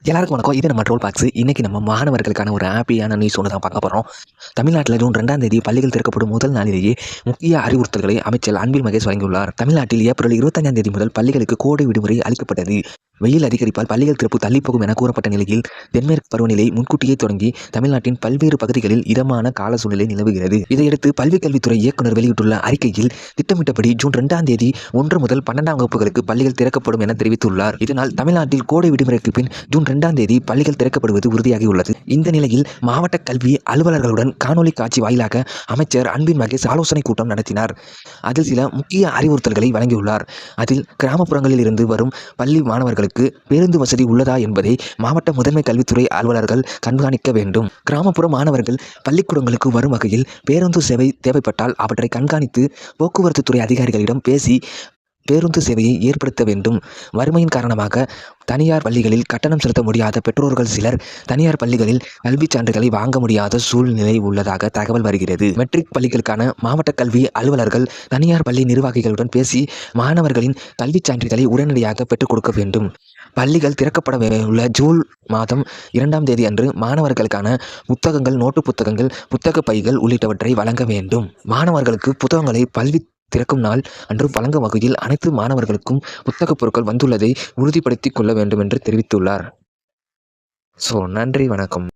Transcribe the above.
எல்லாருக்கும் வணக்கம். இது நம்ம ட்ரோல் பாக்ஸ் இன்னைக்கு நம்ம மாணவர்களுக்கான ஒரு ஹாப்பியான நியூஸ் ஒன்று தான் பார்க்க போகிறோம் தமிழ்நாட்டில் ஜூன் ரெண்டாம் தேதி பள்ளிகள் திறக்கப்படும் முதல் நாளிலேயே முக்கிய அறிவுறுத்தல்களை அமைச்சர் அன்பில் மகேஷ் வழங்கியுள்ளார். தமிழ்நாட்டில் ஏப்ரல் இருபத்தஞ்சாம் தேதி முதல் பள்ளிகளுக்கு கோடை விடுமுறை அளிக்கப்பட்டது. வெயில் அதிகரிப்பால் பள்ளிகள் திறப்பு தள்ளிப்போகும் என கூறப்பட்ட நிலையில் தென்மேற்கு பருவநிலை முன்கூட்டியே தொடங்கி தமிழ்நாட்டின் பல்வேறு பகுதிகளில் இதமான கால சூழ்நிலை நிலவுகிறது. இதையடுத்து பல்வி கல்வித்துறை இயக்குநர் வெளியிட்டுள்ள அறிக்கையில் திட்டமிட்டபடி ஜூன் இரண்டாம் தேதி ஒன்று முதல் பன்னெண்டாம் வகுப்புகளுக்கு பள்ளிகள் திறக்கப்படும் என தெரிவித்துள்ளார். இதனால் தமிழ்நாட்டில் கோடை விடுமுறைக்கு பின் ஜூன் ரெண்டாம் தேதி பள்ளிகள் திறக்கப்படுவது உறுதியாகியுள்ளது. இந்த நிலையில் மாவட்ட கல்வி அலுவலர்களுடன் காணொலி காட்சி வாயிலாக அமைச்சர் அன்பின் மகேஷ் ஆலோசனை கூட்டம் நடத்தினார். அதில் சில முக்கிய அறிவுறுத்தல்களை வழங்கியுள்ளார். அதில் கிராமப்புறங்களில் இருந்து வரும் பள்ளி மாணவர்களுக்கு மாணவர்களுக்கு பேருந்து வசதி உள்ளதா என்பதை மாவட்ட முதன்மை கல்வித்துறை அலுவலர்கள் கண்காணிக்க வேண்டும். கிராமப்புற மாணவர்கள் பள்ளிக்கூடங்களுக்கு வரும் வகையில் பேருந்து சேவை தேவைப்பட்டால் அவற்றை கண்காணித்து போக்குவரத்து துறை அதிகாரிகளிடம் பேசி பேருந்து சேவையை ஏற்படுத்த வேண்டும். வறுமையின் காரணமாக தனியார் பள்ளிகளில் கட்டணம் செலுத்த முடியாத பெற்றோர்கள் சிலர் தனியார் பள்ளிகளில் கல்விச் சான்றுகளை வாங்க முடியாத சூழ்நிலை உள்ளதாக தகவல் வருகிறது. மெட்ரிக் பள்ளிகளுக்கான மாவட்ட கல்வி அலுவலர்கள் தனியார் பள்ளி நிர்வாகிகளுடன் பேசி மாணவர்களின் கல்விச் சான்றிதழை உடனடியாக பெற்றுக் கொடுக்க வேண்டும். பள்ளிகள் திறக்கப்பட உள்ள ஜூன் மாதம் இரண்டாம் தேதி அன்று மாணவர்களுக்கான புத்தகங்கள் நோட்டு புத்தகங்கள் புத்தக பைகள் உள்ளிட்டவற்றை வழங்க வேண்டும். மாணவர்களுக்கு புத்தகங்களை பல்வி திறக்கும் நாள் அன்று வழங்கும் வகையில் அனைத்து மாணவர்களுக்கும் புத்தகப் பொருட்கள் வந்துள்ளதை உறுதிப்படுத்திக் கொள்ள வேண்டும் என்று தெரிவித்துள்ளார். ஸோ நன்றி வணக்கம்.